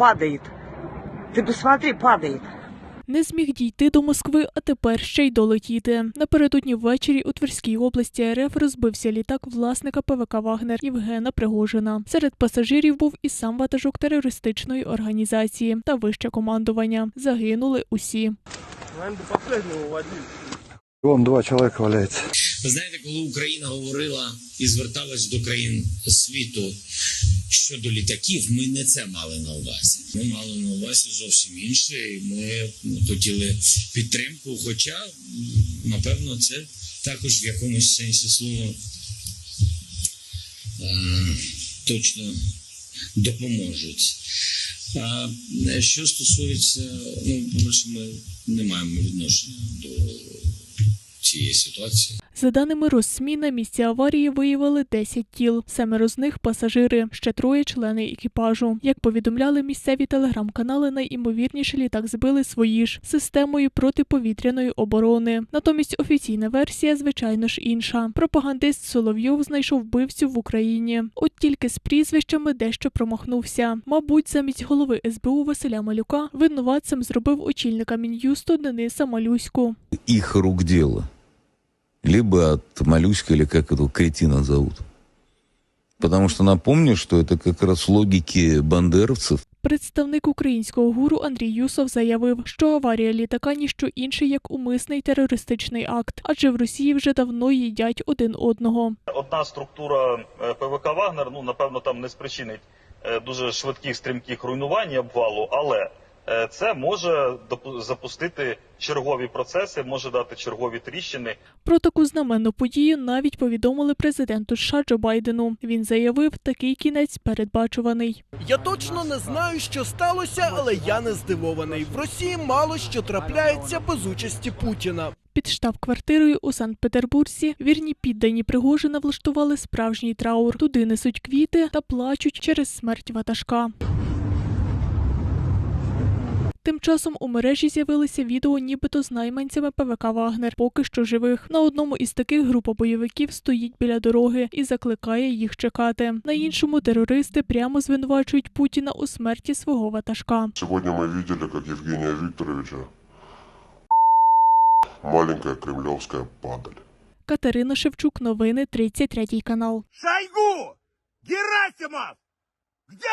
падает. Ты посмотри, падает. Не зміг дійти до Москви, а тепер ще й долетіти. Напередодні ввечері у Тверській області РФ розбився літак власника ПВК Вагнер Євгена Пригожина. Серед пасажирів був і сам ватажок терористичної організації та вище командування. Загинули усі. Вон два человека валяется. Ви знаєте, коли Україна говорила і зверталась до країн світу щодо літаків, ми не це мали на увазі. Ми мали на увазі зовсім інше, і ми ну, хотіли підтримку. Хоча, напевно, це також в якомусь сенсі слова е, точно допоможуть. А е, що стосується, ну, по-перше, ми не маємо відношення до цієї ситуації. За даними Россмі, на місці аварії виявили 10 тіл. Семеро з них пасажири, ще троє члени екіпажу. Як повідомляли місцеві телеграм-канали, найімовірніше літак збили свої ж системою протиповітряної оборони. Натомість офіційна версія, звичайно ж, інша. Пропагандист Соловйов знайшов вбивцю в Україні. От тільки з прізвищами дещо промахнувся. Мабуть, замість голови СБУ Василя Малюка винуватцем зробив очільника мін'юсту Дениса Малюську. их рук дело. Либо от моллюска, или как этого кретина зовут. Потому что напомню, что это как раз в логике бандеровцев. Представник українського гуру Андрій Юсов заявив, що аварія літака ніщо інше як умисний терористичний акт, адже в Росії вже давно їдять один одного. Одна структура е, ПВК Вагнер, ну напевно, там не спричинить е, дуже швидких стрімких руйнувань і обвалу, але це може запустити чергові процеси, може дати чергові тріщини. Про таку знаменну подію навіть повідомили президенту США Джо Байдену. Він заявив, такий кінець передбачуваний. Я точно не знаю, що сталося, але я не здивований. В Росії мало що трапляється без участі Путіна. Під штаб-квартирою у Санкт-Петербурзі вірні піддані Пригожина влаштували справжній траур. Туди несуть квіти та плачуть через смерть ватажка. Тим часом у мережі з'явилися відео нібито з найманцями ПВК Вагнер, поки що живих. На одному із таких група бойовиків стоїть біля дороги і закликає їх чекати. На іншому терористи прямо звинувачують Путіна у смерті свого ватажка. Сегодня мы видели, как Евгения Викторовича маленькая кремлевская падаль. Катерина Шевчук, новини 33 канал. Шойгу! Герасимов! Где